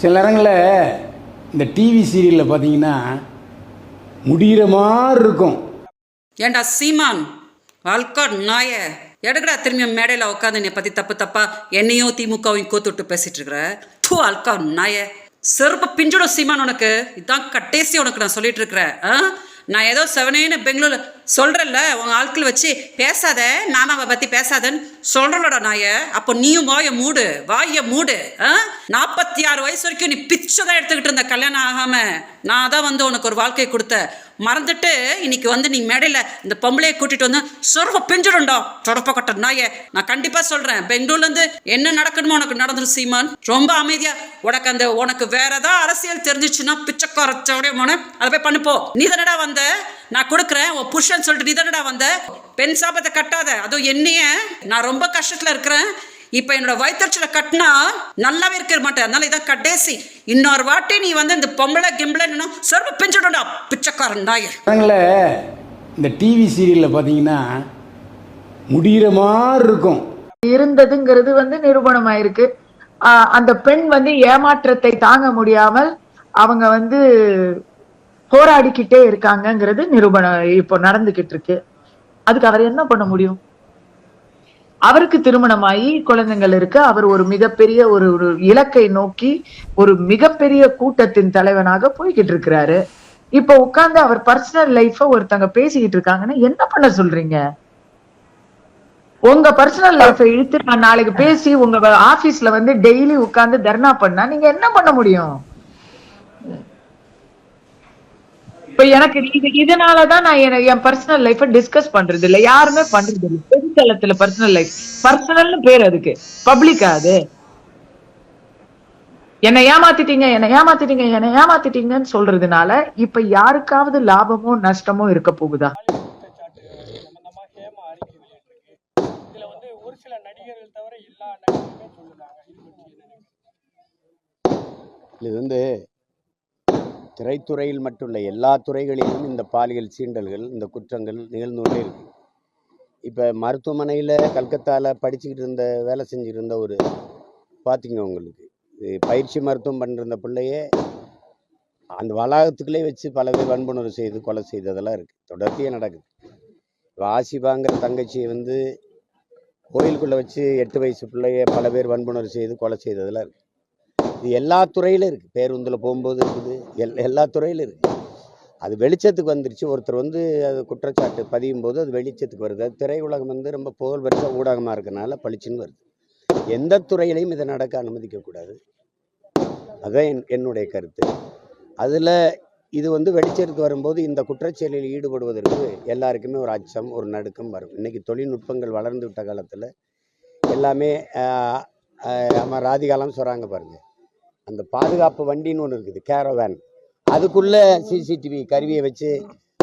சில நேரங்களில் இந்த டிவி சீரியலில் பார்த்தீங்கன்னா முடிகிற மாதிரி இருக்கும். ஏண்டா சீமான்? அல்காட் நாய. எடுக்கடா திரும்பி மேடையில் உட்காந்து என்னை பற்றி தப்பு தப்பா என்னையும் திமுகவையும் கோத்துட்டு பேசிட்டு இருக்கிற? தூ அல்கா நாய. செருப்ப பிஞ்சிடும் சீமான் உனக்கு. இதான் கட்டேசி உனக்கு நான் சொல்லிட்டு இருக்கிறேன். ஆ? நான் ஏதோ செவனேன்னு பெங்களூர்ல சொல்கிறல்ல உங்கள் ஆட்கள் வச்சு பேசாத மாமாவை பற்றி பேசாதன்னு சொல்கிறலடா நாய. அப்போ நீயும் வாய மூடு வாய மூடு ஆ? நாற்பத்தி ஆறு வயசு வரைக்கும் நீ பிச்சை தான் எடுத்துக்கிட்டு இருந்த கல்யாணம் ஆகாமல் நான் தான் வந்து உனக்கு ஒரு வாழ்க்கை கொடுத்த. மறந்துட்டு இன்னைக்கு வந்து நீ மேடையில் இந்த பொம்பளையை கூட்டிட்டு வந்து சொருக பிஞ்சிடும்டா தொடப்ப கட்ட நாய. நான் கண்டிப்பாக சொல்கிறேன் பெங்களூர்லேருந்து என்ன நடக்கணுமோ உனக்கு நடந்துடும் சீமான். ரொம்ப அமைதியாக உனக்கு அந்த உனக்கு வேற ஏதாவது அரசியல் தெரிஞ்சிச்சுன்னா பிச்சைக்கார சௌரியமான அதை போய் பண்ணுப்போ நீ தானடா வந்த? நான் கொடுக்குறேன் உன் புருஷன் சொல்லிட்டு நீ தானடா வந்த? பெண் சாபத்தை கட்டாத. அதுவும் என்னைய நான் ரொம்ப கஷ்டத்தில் இருக்கிறேன். இப்போ என்னோட வயிற்றுச்சலை கட்டினா நல்லாவே இருக்க மாட்டேன். அதனால இதான் கடைசி. இன்னொரு வாட்டி நீ வந்து இந்த பொம்பளை கிம்பளைன்னு சொருப்பு பிஞ்சிடும்டா பிச்சைக்காரன் நாயே நேரங்களில் இந்த டிவி சீரியலில் பார்த்தீங்கன்னா முடிகிற மாதிரி இருக்கும். இருந்ததுங்கிறது வந்து நிரூபணமாயிருக்கு. ஆஹ் அந்த பெண் வந்து ஏமாற்றத்தை தாங்க முடியாமல் அவங்க வந்து போராடிக்கிட்டே இருக்காங்கங்கிறது நிரூபணம் இப்போ நடந்துகிட்டு இருக்கு. அதுக்கு அவர் என்ன பண்ண முடியும்? அவருக்கு திருமணமாகி குழந்தைகள் இருக்கு. அவர் ஒரு மிகப்பெரிய ஒரு ஒரு இலக்கை நோக்கி ஒரு மிகப்பெரிய கூட்டத்தின் தலைவனாக போய்கிட்டு இருக்கிறாரு. இப்போ உட்கார்ந்து அவர் பர்சனல் லைஃப ஒருத்தங்க பேசிக்கிட்டு இருக்காங்கன்னா என்ன பண்ண சொல்றீங்க? உங்க பர்சனல் லைஃபை இழுத்து நான் நாளைக்கு பேசி உங்க ஆபீஸ்ல வந்து டெய்லி உட்கார்ந்து தர்ணா பண்ணா நீங்க என்ன பண்ண முடியும்? இப்ப எனக்கு இது இதனாலதான் நான் என- என் பர்சனல் லைஃப டிஸ்கஸ் பண்றது இல்ல யாருமே பண்றது இல்ல பொதுத்தளத்துல பர்சனல் லைஃப் பர்சனல்னு பேர் அதுக்கு. பப்ளிக்கா அது. என்னை ஏமாத்திட்டீங்க என்னை ஏமாத்திட்டீங்க என்னை ஏமாத்திட்டீங்கன்னு சொல்றதுனால இப்ப யாருக்காவது லாபமோ நஷ்டமோ இருக்க போகுதா? இதுல வந்து ஒரு சில நடிகர்கள் தவிர இது வந்து திரைத்துறையில் மட்டும் இல்லை எல்லா துறைகளிலும் இந்த பாலியல் சீண்டல்கள் இந்த குற்றங்கள் நிகழ்ந்து கொண்டே இருக்கு. இப்போ மருத்துவமனையில் கல்கத்தாவில் படிச்சுக்கிட்டு இருந்த வேலை செஞ்சுட்டு இருந்த ஒரு பார்த்திங்க உங்களுக்கு. இது பயிற்சி மருத்துவம் பண்ணிருந்த பிள்ளையே அந்த வளாகத்துக்குள்ளே வச்சு பல பேர் வன்புணர்வு செய்து கொலை செய்ததெல்லாம் இருக்குது தொடர்ச்சியாக நடக்குது. இப்போ ஆசிபாங்கிற தங்கச்சியை வந்து கோயிலுக்குள்ளே வச்சு எட்டு வயசு பிள்ளைய பல பேர் வன்புணர்வு செய்து கொலை செய்ததெல்லாம் இருக்குது இது எல்லா துறையிலும் இருக்குது பேருந்தில் போகும்போது இருக்குது. எல் எல்லா துறையிலும் இருக்குது அது வெளிச்சத்துக்கு வந்துருச்சு. ஒருத்தர் வந்து அது குற்றச்சாட்டு பதியும் போது அது வெளிச்சத்துக்கு வருது. அது திரையுலகம் வந்து ரொம்ப புகழ் பெற்ற ஊடகமாக இருக்கனால பளிச்சுன்னு வருது. எந்த துறையிலையும் இதை நடக்க அனுமதிக்கக்கூடாது அதுதான் என் என்னுடைய கருத்து. அதில் இது வந்து வெளிச்சத்துக்கு வரும்போது இந்த குற்றச்செயலில் ஈடுபடுவதற்கு எல்லாருக்குமே ஒரு அச்சம் ஒரு நடுக்கம் வரும். இன்னைக்கு தொழில்நுட்பங்கள் வளர்ந்து விட்ட காலத்தில் எல்லாமே நம்ம ராதிகாலாம் சொல்கிறாங்க பாருங்கள் அந்த பாதுகாப்பு வண்டின்னு ஒன்று இருக்குது கேரவேன் அதுக்குள்ளே சிசிடிவி கருவியை வச்சு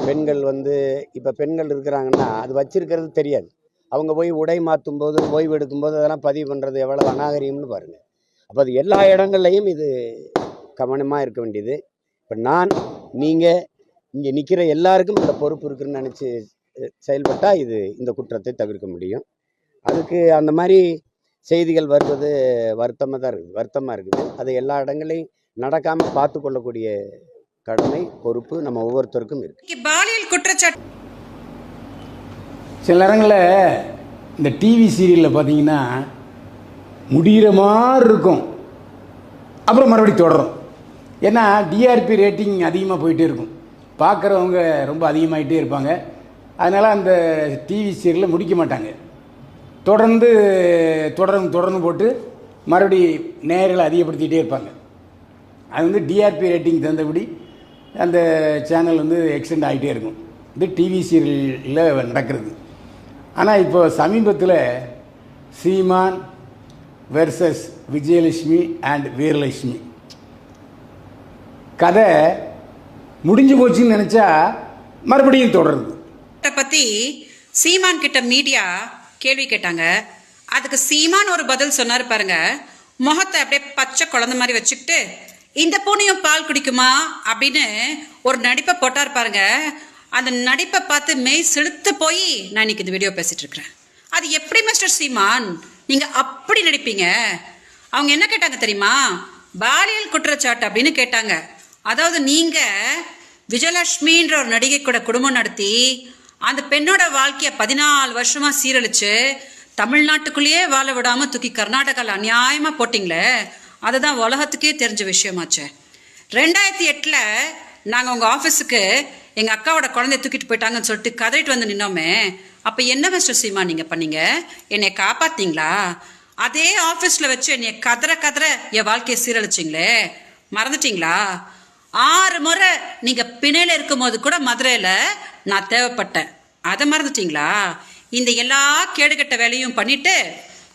பெண்கள் வந்து இப்போ பெண்கள் இருக்கிறாங்கன்னா அது வச்சிருக்கிறது தெரியாது. அவங்க போய் உடை மாற்றும் போது ஓய்வு எடுக்கும்போது அதெல்லாம் பதிவு பண்ணுறது எவ்வளோ அநாகரியம்னு பாருங்கள் அப்போ அது எல்லா இடங்கள்லையும் இது கவனமாக இருக்க வேண்டியது. இப்போ நான் நீங்கள் இங்கே நிற்கிற எல்லாருக்கும் இந்த பொறுப்பு இருக்குன்னு நினச்சி செயல்பட்டால் இது இந்த குற்றத்தை தவிர்க்க முடியும். அதுக்கு அந்த மாதிரி செய்திகள் வருவது வருத்தமாக தான் இருக்குது. வருத்தமாக இருக்குது. அது எல்லா இடங்களையும் நடக்காமல் பார்த்து கொள்ளக்கூடிய கடமை பொறுப்பு நம்ம ஒவ்வொருத்தருக்கும் இருக்குது இன்னைக்கு பாலியல் குற்றச்சாட்டு சில நேரங்களில் இந்த டிவி சீரியலில் பார்த்தீங்கன்னா முடிகிற மாதிரி இருக்கும். அப்புறம் மறுபடியும் தொடரும். ஏன்னா டிஆர்பி ரேட்டிங் அதிகமாக போயிட்டே இருக்கும். பார்க்குறவங்க ரொம்ப அதிகமாகிட்டே இருப்பாங்க. அதனால் அந்த டிவி சீரியலை முடிக்க மாட்டாங்க. தொடர்ந்து தொடர்ந்து தொடர்ந்து போட்டு மறுபடி நேர்களை அதிகப்படுத்திகிட்டே இருப்பாங்க. அது வந்து டிஆர்பி ரேட்டிங் தகுந்தபடி அந்த சேனல் வந்து எக்ஸ்டெண்ட் ஆகிட்டே இருக்கும். இது டிவி சீரியலில் நடக்கிறது. ஆனால் இப்போ சமீபத்தில் சீமான் வெர்சஸ் விஜயலட்சுமி அண்ட் வீரலட்சுமி. கதை முடிஞ்சு போச்சுன்னு நினச்சா மறுபடியும் தொடருது. பற்றி சீமான் கிட்ட மீடியா கேள்வி கேட்டாங்க. அதுக்கு சீமான் ஒரு பதில் சொன்னாரு பாருங்க. முகத்தை அப்படியே பச்சை குழந்தை மாதிரி வச்சுக்கிட்டு இந்த பூனையும் பால் குடிக்குமா? அப்படின்னு ஒரு நடிப்பை போட்டார் பாருங்க. அந்த நடிப்பை பார்த்து மெய் செலுத்து போய் நான் இன்னைக்கு இந்த வீடியோ பேசிட்டு இருக்கிறேன். அது எப்படி மிஸ்டர் சீமான்? நீங்க அப்படி நடிப்பீங்க. அவங்க என்ன கேட்டாங்க தெரியுமா? பாலியல் குற்றச்சாட்டு அப்படின்னு கேட்டாங்க. அதாவது நீங்க விஜயலட்சுமின்ற ஒரு நடிகை கூட குடும்பம் நடத்தி அந்த பெண்ணோட வாழ்க்கையை பதினாலு வருஷமா சீரழிச்சு தமிழ்நாட்டுக்குள்ளேயே வாழ விடாம தூக்கி கர்நாடகாவில் அநியாயமா போட்டிங்களே அதுதான் உலகத்துக்கே தெரிஞ்ச விஷயமாச்சே. ரெண்டாயிரத்தி எட்டில் நாங்கள் உங்கள் ஆஃபீஸுக்கு எங்கள் அக்காவோட குழந்தைய தூக்கிட்டு போயிட்டாங்கன்னு சொல்லிட்டு கதறிட்டு வந்து நின்னோமே அப்போ என்ன மிஸ்டர் சீமா நீங்கள் பண்ணீங்க? என்னை காப்பாத்தீங்களா? அதே ஆஃபீஸில் வச்சு என்னை கதற கதற என் வாழ்க்கையை சீரழிச்சிங்களே. மறந்துட்டீங்களா? ஆறு முறை நீங்கள் பிணையில் இருக்கும்போது கூட மதுரையில் நான் தேவைப்பட்டேன். அதை மறந்துட்டீங்களா? இந்த எல்லா கேடுகட்ட வேலையும் பண்ணிட்டு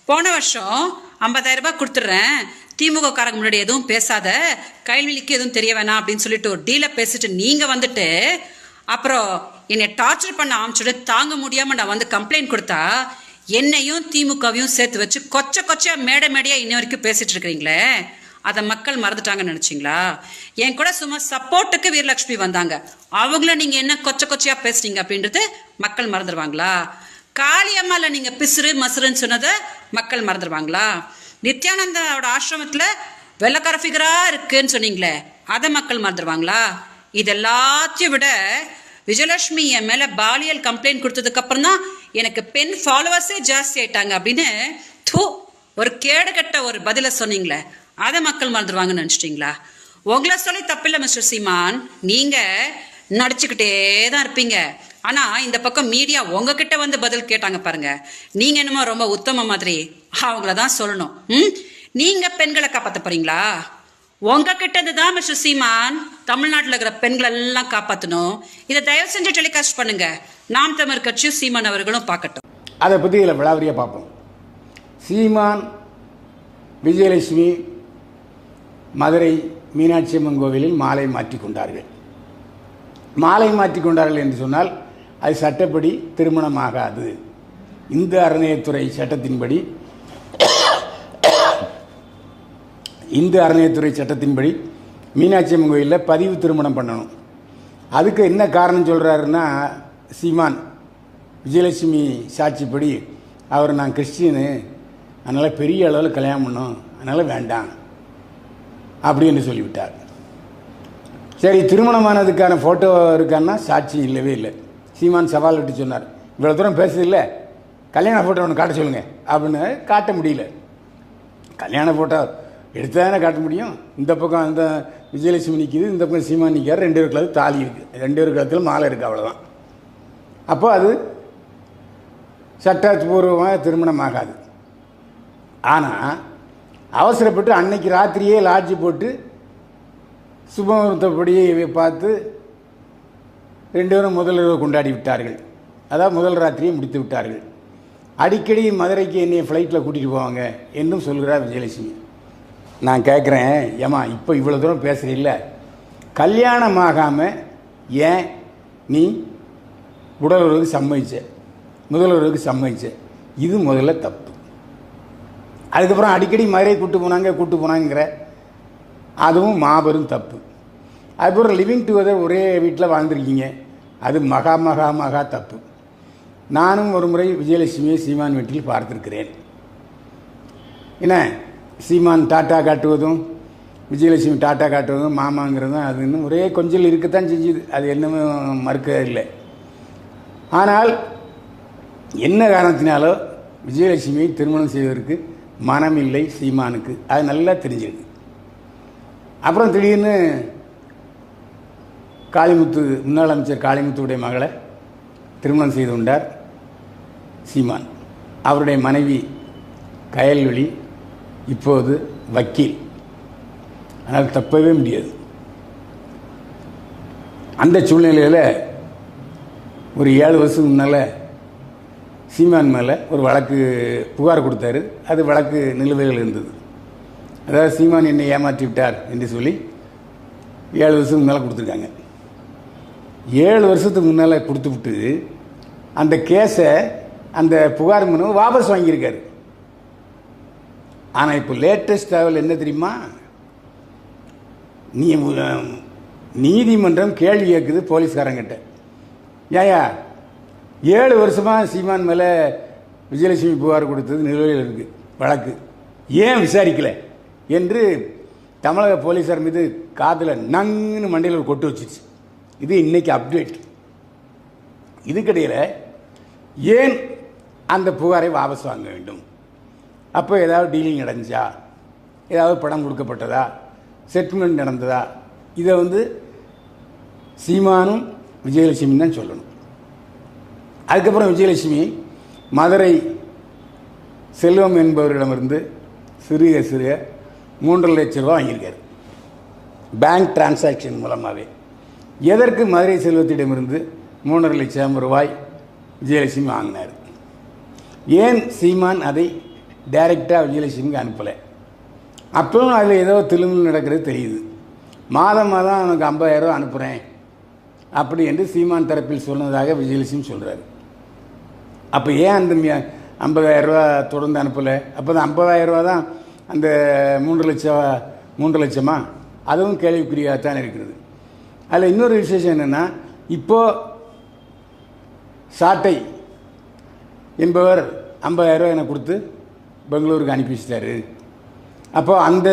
போன வருஷம் 50000 ரூபாய் கொடுத்துட்றேன். திமுக காரங்க முன்னாடி எதுவும் பேசாத கைவிலிக்கு எதுவும் தெரிய வேணாம் அப்படின்னு சொல்லிட்டு ஒரு டீலை பேசிட்டு நீங்க வந்துட்டு அப்புறம் என்னை டார்ச்சர் பண்ண ஆரம்பிச்சுட்டு தாங்க முடியாம நான் வந்து கம்ப்ளைண்ட் கொடுத்தா என்னையும் திமுகவையும் சேர்த்து வச்சு கொச்ச கொச்சையா மேடை மேடையா இன்ன வரைக்கும் பேசிட்டு இருக்கிறீங்களே? அதை மக்கள் மறந்துட்டாங்கன்னு நினச்சிங்களா? என் கூட சும்மா சப்போர்ட்டுக்கு வீரலட்சுமி வந்தாங்க. அவங்கள நீங்கள் என்ன கொச்ச கொச்சையாக பேசுறீங்க அப்படின்றது மக்கள் மறந்துடுவாங்களா காளியம்மாவில் நீங்கள் பிசுறு மசுறுன்னு சொன்னதை மக்கள் மறந்துடுவாங்களா நித்யானந்தாவோட ஆசிரமத்தில் வெள்ளக்கரஃபிகராக இருக்குன்னு சொன்னீங்களே அதை மக்கள் மறந்துடுவாங்களா இது எல்லாத்தையும் விட விஜயலட்சுமி என் மேலே பாலியல் கம்ப்ளைண்ட் கொடுத்ததுக்கப்புறம் தான் எனக்கு பெண் ஃபாலோவர்ஸே ஜாஸ்தி ஆயிட்டாங்க அப்படின்னு தூ ஒரு கேடுகட்ட ஒரு பதில சொன்னீங்களே அதை மக்கள் மறந்துடுவாங்கன்னு நினச்சிட்டிங்களா? உங்களை சொல்லி தப்பில்லை மிஸ்டர் சீமான். நீங்கள் நடிச்சுக்கிட்டே தான் இருப்பீங்க. ஆனால் இந்த பக்கம் மீடியா உங்ககிட்ட வந்து பதில் கேட்டாங்க பாருங்க. நீங்க என்னமோ ரொம்ப உத்தம மாதிரி அவங்கள தான் சொல்லணும். ம்? நீங்கள் பெண்களை காப்பாற்ற போறீங்களா? உங்ககிட்ட தான் மிஸ்டர் சீமான் தமிழ்நாட்டில் இருக்கிற பெண்களை எல்லாம் காப்பாற்றணும் இதை தயவு செஞ்சு டெலிகாஸ்ட் பண்ணுங்க. நாம் தமிழ் கட்சியும் சீமான் அவர்களும் பார்க்கட்டும். அதை பற்றி இதில் விளாவரியாக பார்ப்போம். சீமான் விஜயலட்சுமி மதுரை மீனாட்சி அம்மன் கோவிலில் மாலை மாற்றி கொண்டார்கள். மாலை மாற்றி கொண்டார்கள் என்று சொன்னால் அது சட்டப்படி திருமணமாகாது. இந்து அறநிலையத்துறை சட்டத்தின்படி இந்து அறநிலையத்துறை சட்டத்தின்படி மீனாட்சி அம்மன் கோயிலில் பதிவு திருமணம் பண்ணணும். அதுக்கு என்ன காரணம் சொல்கிறாருன்னா சீமான் விஜயலட்சுமி சாட்சிப்படி அவர் நான் கிறிஸ்டியனு அதனால் பெரிய அளவில் கல்யாணம் பண்ணோம் அதனால் வேண்டாம். அப்படின்னு சொல்லிவிட்டார். சரி திருமணமானதுக்கான ஃபோட்டோ இருக்கான்னா சாட்சி இல்லவே இல்லை. சீமான் சவால் விட்டு சொன்னார் இவ்வளோ தூரம் பேசுதில்ல கல்யாண ஃபோட்டோ ஒன்று காட்ட சொல்லுங்கள் அப்படின்னு காட்ட முடியல. கல்யாண ஃபோட்டோ எடுத்து தானே காட்ட முடியும். இந்த பக்கம் அந்த விஜயலட்சுமி நிற்கிது இந்த பக்கம் சீமான் நிற்கார் ரெண்டு பேருக்கு கழுத்து தாலி இருக்குது ரெண்டு பேர் கழுத்தில் மாலை இருக்குது அவ்வளோதான் அப்போ அது சட்டப்பூர்வமாக திருமணம் ஆகாது ஆனால் அவசரப்பட்டு அன்னைக்கு ராத்திரியே லாட்ஜி போட்டு சுபமுகூர்த்தப்படியே பார்த்து ரெண்டு பேரும் முதல் இரவு கொண்டாடி விட்டார்கள். அதாவது முதல் ராத்திரியை முடித்து விட்டார்கள். அடிக்கடி மதுரைக்கு என்னை ஃப்ளைட்டில் கூட்டிகிட்டு போவாங்க என்றும் சொல்கிறார் விஜயலட்சுமி. நான் கேட்குறேன் ஏமா இப்போ இவ்வளோ தூரம் பேசுகிறீல்ல கல்யாணம் ஆகாமல் ஏன் நீ உடலுறவுக்கு சம்மதிச்ச? முதல்வருக்கு சம்மதிச்ச? இது முதல்ல தப்பு. அதுக்கப்புறம் அடிக்கடி மதுரை கூட்டு போனாங்க கூட்டு போனாங்கிற. அதுவும் மாபெரும் தப்பு. அதுக்கப்புறம் லிவிங் டுகெதர் ஒரே வீட்டில் வாழ்ந்துருக்கீங்க. அது மகா மகா மகா தப்பு. நானும் ஒரு முறை விஜயலட்சுமியை சீமான் வீட்டில் பார்த்துருக்கிறேன். என்ன? சீமான் டாட்டா காட்டுவதும் விஜயலட்சுமி டாட்டா காட்டுவதும் மாமாங்கிறதும் அது இன்னும் ஒரே கொஞ்சம் இருக்கத்தான் செஞ்சுது. அது என்னமே மறுக்க இல்லை. ஆனால் என்ன காரணத்தினாலோ விஜயலட்சுமியை திருமணம் செய்வதற்கு மனமில்லை சீமானுக்கு. அது நல்லா தெரிஞ்சிருக்கு. அப்புறம் திடீர்னு காளிமுத்து முன்னாள் அமைச்சர் காளிமுத்துடைய மகளை திருமணம் செய்து கொண்டார் சீமான். அவருடைய மனைவி கயல்வெளி இப்போது வக்கீல். ஆனால் தப்பவே முடியாது. அந்த சூழ்நிலையில் ஒரு ஏழு வருஷத்துக்கு முன்னால் சீமான் மேலே ஒரு வழக்கு புகார் கொடுத்தாரு. அது வழக்கு நிலுவையில் இருந்தது. அதாவது சீமான் என்னை ஏமாற்றி விட்டார் என்று சொல்லி ஏழு வருஷத்துக்கு முன்னால் கொடுத்துருக்காங்க. ஏழு வருஷத்துக்கு முன்னால் கொடுத்து விட்டு அந்த கேஸை அந்த புகார் மனு வாபஸ் வாங்கியிருக்காரு. ஆனால் இப்போ லேட்டஸ்ட் தகவல் என்ன தெரியுமா? நீ நீதிமன்றம் கேள்வி கேட்குது போலீஸ்காரங்கிட்ட. ஏயா ஏழு வருஷமாக சீமான் மேலே விஜயலட்சுமி புகார் கொடுத்தது நிலுவையில் இருக்குது வழக்கு. ஏன் விசாரிக்கல? என்று தமிழக போலீஸார் மீது காதில் நங்குன்னு மண்டையில் ஒரு கொட்டு வச்சிருச்சு. இது இன்னைக்கு அப்டேட். இதுக்கிடையில் ஏன் அந்த புகாரை வாபஸ் வாங்க வேண்டும்? அப்போ ஏதாவது டீலிங் நடந்துச்சா? ஏதாவது படம் கொடுக்கப்பட்டதா? செட்டில்மெண்ட் நடந்ததா? இதை வந்து சீமானும் விஜயலட்சுமி தான் சொல்லணும். அதுக்கப்புறம் விஜயலட்சுமி மதுரை செல்வம் என்பவரிடமிருந்து சிறிய சிறிய மூன்றரை லட்ச ரூபா வாங்கியிருக்காரு. பேங்க் டிரான்சாக்ஷன் மூலமாகவே எதற்கு மதுரை செல்வத்திடமிருந்து மூன்றரை லட்சம் ரூபாய் விஜயலட்சுமி வாங்கினார்? ஏன் சீமான் அதை டைரெக்டாக விஜயலட்சுமிக்கு அனுப்பலை? அப்பவும் அதில் ஏதோ திலும்பு நடக்கிறது தெரியுது. மாதம் மாதம் அவனுக்கு ஐம்பதாயிரம் ரூபா அனுப்புகிறேன் அப்படி என்று சீமான் தரப்பில் சொன்னதாக விஜயலட்சுமி சொல்கிறார் அப்போ ஏன் அந்த மி- 50000 ரூபா தொடர்ந்து அனுப்பலை? அப்போ தான் 50000 ரூபா தான் அந்த மூன்று லட்சம் மூன்று லட்சமா? அதுவும் கேள்விக்குறியாக தான் இருக்கிறது. அதில் இன்னொரு விசேஷம் என்னென்னா இப்போது சாட்டை என்பவர் 50000 ரூபா எனக்கு கொடுத்து பெங்களூருக்கு அனுப்பி வச்சிட்டாரு. அப்போ அந்த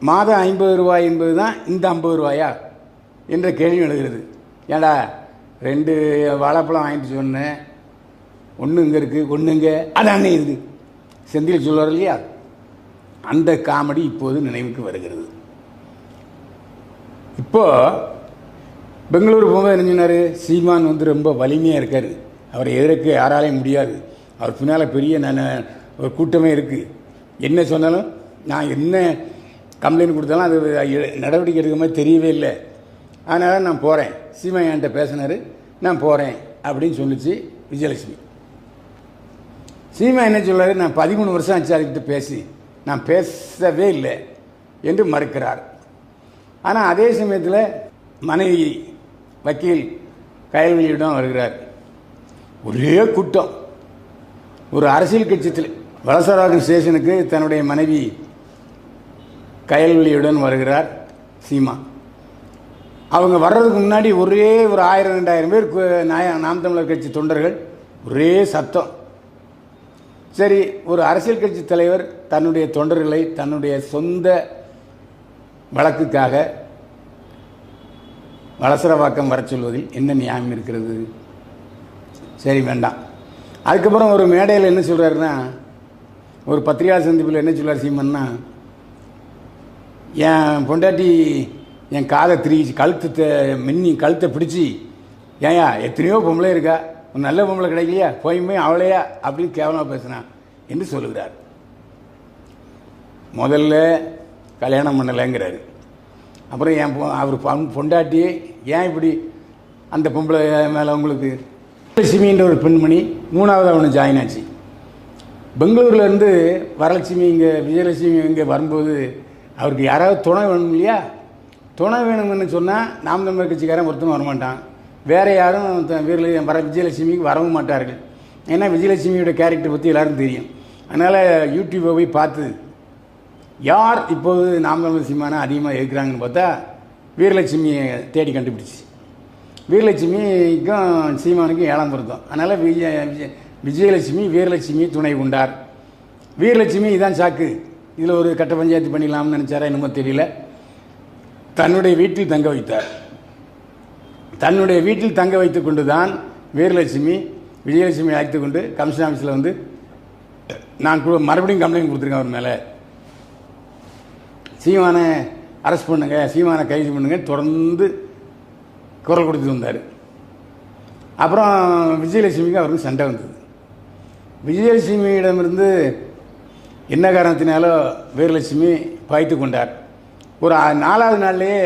மாதம் ஐம்பது ரூபாய் என்பது தான் இந்த ஐம்பது ரூபாயா? என்ற கேள்வி எழுகிறது. ஏடா ரெண்டு வாழைப்பழம் வாங்கிட்டு சொன்னேன். ஒன்று இங்கே இருக்குது ஒன்று இங்கே. அது அங்கே இருக்குது செந்தில் சொல்வார் இல்லையா? அந்த காமெடி இப்போது நினைவுக்கு வருகிறது. இப்போ பெங்களூர் போகும்போது என்ன சொன்னார்? சீமான் வந்து ரொம்ப வலிமையாக இருக்கார். அவரை எதிர்க்க யாராலையும் முடியாது. அவர் பின்னால் பெரிய நான் ஒரு கூட்டமே இருக்குது என்ன சொன்னாலும் நான் என்ன கம்ப்ளைண்ட் கொடுத்தாலும் அது நடவடிக்கை எடுக்கிற மாதிரி தெரியவே இல்லை. அதனால் நான் போகிறேன் சீமா என்கிட்ட பேசினார். நான் போகிறேன் அப்படின்னு சொல்லிச்சு விஜயலட்சுமி. சீமா என்ன சொல்றாரு? நான் பதிமூணு வருஷம் ஆச்சு பேசி நான் பேசவே இல்லை என்று மறுக்கிறார். ஆனால் அதே சமயத்தில் மனைவி வக்கீல் கயல்வெளியிடம் வருகிறார். ஒரே கூட்டம். ஒரு அரசியல் கட்சியில் வலசராஜன் ஸ்டேஷனுக்கு தன்னுடைய மனைவி கயல்வெளியுடன் வருகிறார் சீமா. அவங்க வர்றதுக்கு முன்னாடி ஒரே ஒரு ஆயிரம் ரெண்டாயிரம் பேர் நாய- நாம் தமிழர் கட்சி தொண்டர்கள் ஒரே சத்தம். சரி ஒரு அரசியல் கட்சி தலைவர் தன்னுடைய தொண்டர்களை தன்னுடைய சொந்த வழக்குக்காக வளசரவாக்கம் வர சொல்வதில் என்ன நியாயம் இருக்கிறது? சரி வேண்டாம். அதுக்கப்புறம் ஒரு மேடையில் என்ன சொல்கிறாருன்னா ஒரு பத்திரிகையாளர் சந்திப்பில் என்ன சொல்கிறார் சீமன்னா என் பொண்டாட்டி என் காதை திரிச்சு கழுத்து மின்னி கழுத்தை பிடிச்சி ஏன்யா எத்தனையோ பொம்பளை இருக்கா நல்ல பொம்பளை கிடைக்கலையா? போயுமே அவளையா? அப்படின்னு கேவலமாக பேசினான் என்று சொல்லுகிறார். முதல்ல கல்யாணம் பண்ணலைங்கிறாரு. அப்புறம் என் பொ- அவர் பொண்டாட்டி ஏன் இப்படி அந்த பொம்பளை மேலே உங்களுக்கு லட்சுமின்ற ஒரு பெண்மணி மூணாவது அவனு ஜாயின் ஆச்சு. பெங்களூர்லேருந்து வரலட்சுமி இங்கே விஜயலட்சுமி இங்கே வரும்போது அவருக்கு யாராவது துணை வேணும் இல்லையா? துணை வேணும்னு சொன்னால் நாம் தமிழர் கட்சிக்காரன் ஒருத்தனும் வரமாட்டான். வேற யாரும் த- வர விஜயலட்சுமிக்கு வரவும் மாட்டார்கள். ஏன்னா விஜயலட்சுமியோட கேரக்டர் பற்றி எல்லோரும் தெரியும். அதனால் யூடியூப்பை போய் பார்த்து யார் இப்போது நாம் தமிழர் சீமானா அதிகமாக இருக்கிறாங்கன்னு பார்த்தா வீரலட்சுமியை தேடி கண்டுபிடிச்சி. வீரலட்சுமிக்கும் சீமானுக்கும் ஏழாம் பொருத்தம். அதனால் விஜய விஜய விஜயலட்சுமி வீரலட்சுமி துணை உண்டார் வீரலட்சுமி இதான் சாக்கு. இதில் ஒரு கட்ட பஞ்சாயத்து பண்ணிடலாம்னு நினச்சாரா என்னமோ தெரியல. தன்னுடைய வீட்டில் தங்க வைத்தார். தன்னுடைய வீட்டில் தங்க வைத்து கொண்டு தான் வீரலட்சுமி விஜயலட்சுமி அழைத்து கொண்டு கமிஷன் ஆஃபீஸில் வந்து நான் மறுபடியும் கம்ப்ளைண்ட் கொடுத்துருக்கேன் அவர் மேலே. சீமானை அரெஸ்ட் பண்ணுங்க சீமானை கைது பண்ணுங்க தொடர்ந்து குரல் கொடுத்து வந்தார். அப்புறம் விஜயலட்சுமிக்கு அவருக்கு சண்டை வந்தது. விஜயலட்சுமியிடமிருந்து என்ன காரணத்தினாலோ வீரலட்சுமி பாய்த்து கொண்டார். ஒரு நாலாவது நாள்லேயே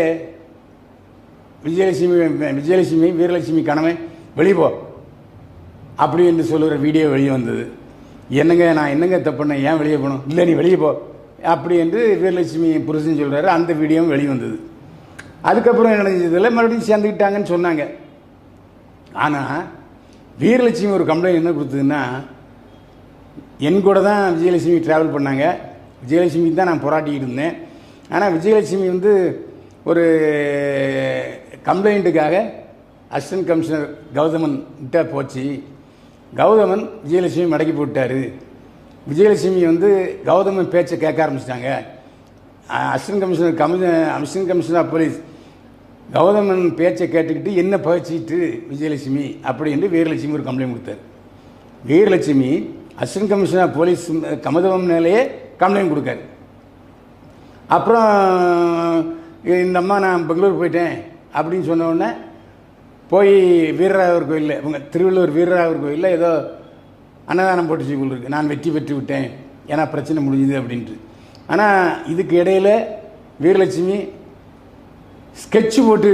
விஜயலட்சுமி விஜயலட்சுமி வீரலட்சுமி கணவன் வெளியே போ. அப்படி என்று சொல்லுகிற வீடியோ வெளியே வந்தது. என்னங்க நான் என்னங்க தப்பு ஏன் வெளியே போகணும்? இல்லை நீ வெளியே போ. அப்படி என்று வீரலட்சுமி புருஷன் சொல்கிறாரு அந்த வீடியோவும் வெளியே வந்தது. அதுக்கப்புறம் என்ன நடந்ததில்ல மறுபடியும் சேர்ந்துக்கிட்டாங்கன்னு சொன்னாங்க. ஆனால் வீரலட்சுமி ஒரு கம்ப்ளைண்ட் என்ன கொடுத்ததுன்னா என் கூட தான் விஜயலட்சுமி ட்ராவல் பண்ணாங்க. விஜயலட்சுமி தான் நான் போராட்டிக்கிட்டு இருந்தேன். ஆனால் விஜயலட்சுமி வந்து ஒரு கம்ப்ளைண்ட்டுக்காக அசிஸ்டன்ட் கமிஷனர் கௌதமன் கிட்ட போச்சு. கௌதமன் விஜயலட்சுமி மடக்கி போட்டாரு விஜயலட்சுமி வந்து கௌதமன் பேச்சை கேட்க ஆரம்பிச்சிட்டாங்க. Assistant commissioner கமிஷ assistant commissioner of police Gauthaman பேச்சை கேட்டுக்கிட்டு என்ன பகிச்சிட்டு விஜயலட்சுமி அப்படி என்று வீரலட்சுமி ஒரு கம்ப்ளைண்ட் கொடுத்தார். Veeralakshmi assistant commissioner of police கமதவம் complaint கொடுக்காரு. அப்புறம் இந்த அம்மா நான் பெங்களூர் போயிட்டேன். அப்படின்னு சொன்ன உடனே போய் வீரராகவர் கோயிலில் இவங்க திருவள்ளூர் வீரராகவர் கோயிலில் ஏதோ அன்னதானம் போட்டுச்சு போல் நான் வெற்றி பெற்று விட்டேன். ஏன்னா பிரச்சனை முடிஞ்சுது அப்படின்ட்டு. ஆனால் இதுக்கு இடையில வீரலட்சுமி ஸ்கெட்ச் போட்டு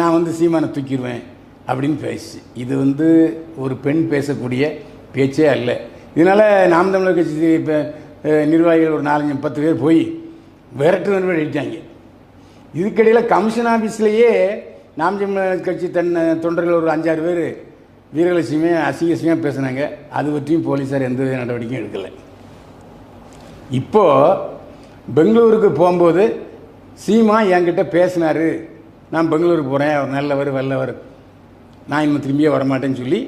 நான் வந்து சீமானை தூக்கிடுவேன் அப்படின்னு பேசி இது வந்து ஒரு பெண் பேசக்கூடிய பேச்சே அல்ல. இதனால் நாம் தமிழர் கட்சி இப்போ நிர்வாகிகள் ஒரு நாலஞ்சு பத்து பேர் போய் விரட்டு நண்பர் அடித்தாங்க இதுக்கிடையில் கமிஷன் ஆஃபீஸ்லேயே நாம் கட்சி தன் தொண்டர்கள் ஒரு அஞ்சாறு பேர் வீரலட்சுமி அசிங்க அசிங்கமாக பேசுனாங்க. அது பற்றியும் போலீஸார் எந்த வித நடவடிக்கையும் எடுக்கலை. இப்போது பெங்களூருக்கு போகும்போது சீமா என்கிட்ட பேசினாரு. நான் பெங்களூருக்கு போகிறேன் அவர் நல்லவர் வல்லவர். நான் இன்னும் திரும்பியே வரமாட்டேன்னு சொல்லி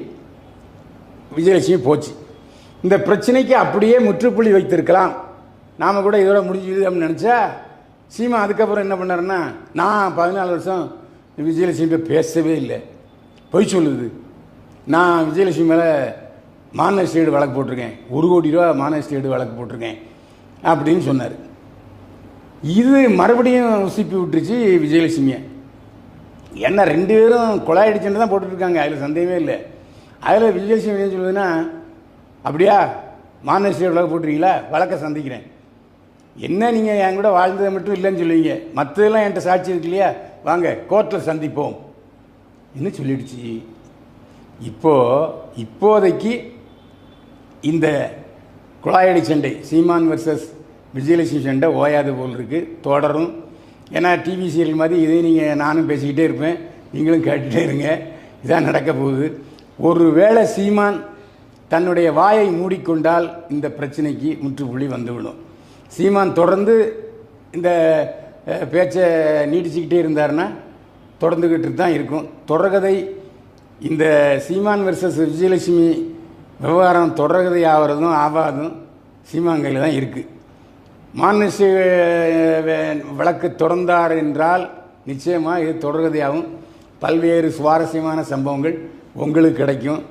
விஜயலட்சுமி போச்சு. இந்த பிரச்சனைக்கு அப்படியே முற்றுப்புள்ளி வைத்திருக்கலாம். நாம் கூட இதோட முடிஞ்சுது அப்படின்னு நினச்சா சீமா அதுக்கப்புறம் என்ன பண்ணாருன்னா நான் பதினாலு வருஷம் விஜயலட்சுமி பேசவே இல்லை. பொய் சொல்லுது. நான் விஜயலட்சுமி மேலே மாநில ஸ்டேடு வழக்கு போட்டிருக்கேன். ஒரு கோடி ரூபா மாநில ஸ்டேடு வழக்கு போட்டிருக்கேன் அப்படின்னு சொன்னார். இது மறுபடியும் உசிப்பி விட்டுருச்சு விஜயலட்சுமியை. என்ன ரெண்டு பேரும் கொலை தான் போட்டுட்ருக்காங்க. அதில் சந்தேகமே இல்லை. அதில் விஜயலட்சுமி என்ன சொல்லுதுன்னா அப்படியா? மாநகர வழக்கு போட்டிருக்கீங்களா? வழக்கை சந்திக்கிறேன். என்ன நீங்கள் என் கூட வாழ்ந்தது மட்டும் இல்லைன்னு சொல்லுவீங்க? மற்றதெல்லாம் என்கிட்ட சாட்சி இருக்கு இல்லையா? வாங்க கோர்ட்டில் சந்திப்போம். என்ன சொல்லிடுச்சு? இப்போ இப்போதைக்கு இந்த குழாயடி சண்டை சீமான் வர்சஸ் விஜயலட்சுமி சண்டை ஓயாது போல் இருக்குது தொடரும். ஏன்னா டிவி சீரியல் மாதிரி இதே நீங்கள் நானும் பேசிக்கிட்டே இருப்பேன். நீங்களும் கேட்டுகிட்டே இருங்க. இதான் நடக்க போகுது. ஒரு வேளை சீமான் தன்னுடைய வாயை மூடிக்கொண்டால் இந்த பிரச்சனைக்கு முற்றுப்புள்ளி வந்துவிடும் சீமான் தொடர்ந்து இந்த பேச்சை நீடிச்சுக்கிட்டே இருந்தாருன்னா தொடர்ந்துக்கிட்டு தான் இருக்கும். தொடர்கதை இந்த சீமான் வெர்சஸ் விஜயலட்சுமி விவகாரம் தொடர்கதை ஆகிறதும் ஆகாதும் சீமான் கையில் தான் இருக்குது மானுஷ வழக்கு தொடர்ந்தார் என்றால் நிச்சயமாக இது தொடர்கதையாகவும் பல்வேறு சுவாரஸ்யமான சம்பவங்கள் உங்களுக்கு கிடைக்கும்.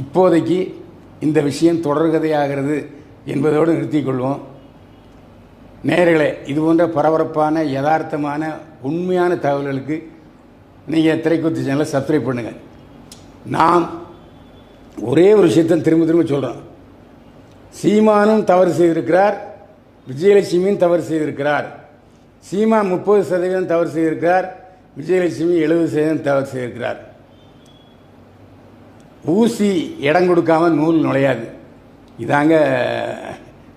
இப்போதைக்கு இந்த விஷயம் தொடர்கதையாகிறது. என்பதோடு நிறுத்திக்கொள்வோம். நேர்களே இது போன்ற பரபரப்பான யதார்த்தமான உண்மையான தகவல்களுக்கு நீங்கள் திரைக்குத்து சேனலை சப்ஸ்கிரைப் பண்ணுங்கள் நாம் ஒரே ஒரு விஷயத்தை திரும்ப திரும்ப சொல்கிறோம் சீமானும் தவறு செய்திருக்கிறார் விஜயலட்சுமியும் தவறு செய்திருக்கிறார். சீமா முப்பது சதவீதம் தவறு செய்திருக்கிறார் விஜயலட்சுமி எழுபது சதவீதம் தவறு செய்திருக்கிறார். ஊசி இடம் கொடுக்காம நூல் நுழையாது. இதாங்க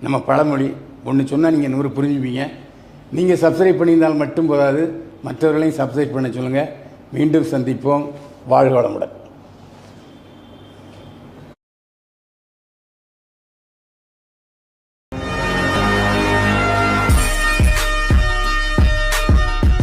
நம்ம பழமொழி. ஒன்று சொன்னால் நீங்கள் நூறு புரிஞ்சுப்பீங்க. நீங்கள் சப்ஸ்கிரைப் பண்ணியிருந்தால் மட்டும் போதாது. மற்றவர்களையும் சப்ஸ்கிரைப் பண்ண சொல்லுங்கள் மீண்டும் சந்திப்போம். வாழ்க வளமுடன்.